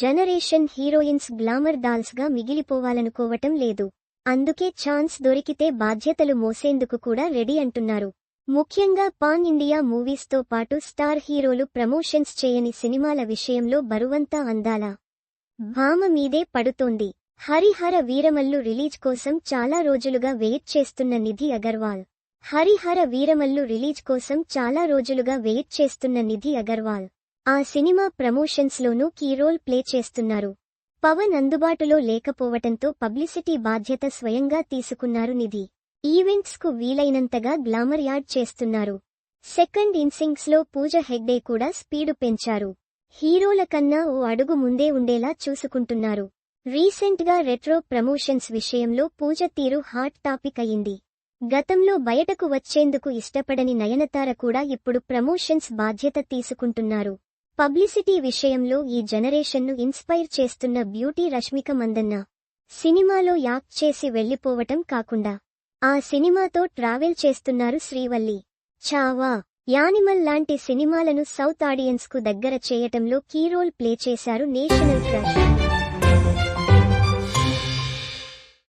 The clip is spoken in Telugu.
జనరేషన్ హీరోయిన్స్ గ్లామర్ డాల్స్గా మిగిలిపోవాలనుకోవటం లేదు. అందుకే ఛాన్స్ దొరికితే బాధ్యతలు మోసేందుకు కూడా రెడీ అంటున్నారు. ముఖ్యంగా పాన్ ఇండియా మూవీస్తో పాటు స్టార్ హీరోలు ప్రమోషన్స్ చేయని సినిమాల విషయంలో బరువంతా అందాల భామ మీదే పడుతోంది. హరిహర వీరమల్లు రిలీజ్ కోసం చాలా రోజులుగా వెయిట్ చేస్తున్న నిధి అగర్వాల్. హరిహర వీరమల్లు రిలీజ్ కోసం చాలా రోజులుగా వెయిట్ చేస్తున్న నిధి అగర్వాల్. ఆ సినిమా ప్రమోషన్స్ లోనూ కీ రోల్ ప్లే చేస్తున్నారు. పవన్ అందుబాటులో లేకపోవటంతో పబ్లిసిటీ బాధ్యత స్వయంగా తీసుకున్నారు నిధి. ఈవెంట్స్కు వీలైనంతగా గ్లామర్ యాడ్ చేస్తున్నారు. సెకండ్ ఇన్సింగ్స్లో పూజ హెగ్డే కూడా స్పీడు పెంచారు. హీరోల కన్నా ఓ అడుగు ముందే ఉండేలా చూసుకుంటున్నారు. రీసెంట్గా రెట్రో ప్రమోషన్స్ విషయంలో పూజ తీరు హాట్ టాపిక్ అయింది. గతంలో బయటకు వచ్చేందుకు ఇష్టపడని నయనతార కూడా ఇప్పుడు ప్రమోషన్స్ బాధ్యత తీసుకుంటున్నారు. పబ్లిసిటీ విషయంలో ఈ జనరేషన్ను ఇన్స్పైర్ చేస్తున్న బ్యూటీ రష్మిక మందన్న. సినిమాలో యాక్ట్ చేసి వెళ్ళిపోవటం కాకుండా. ఆ సినిమాతో ట్రావెల్ చేస్తున్నారు శ్రీవల్లి. చావా యానిమల్ లాంటి సినిమాలను సౌత్ ఆడియన్స్కు దగ్గర చేయటంలో కీ రోల్ ప్లే చేశారు నేషనల్ క్రాష్.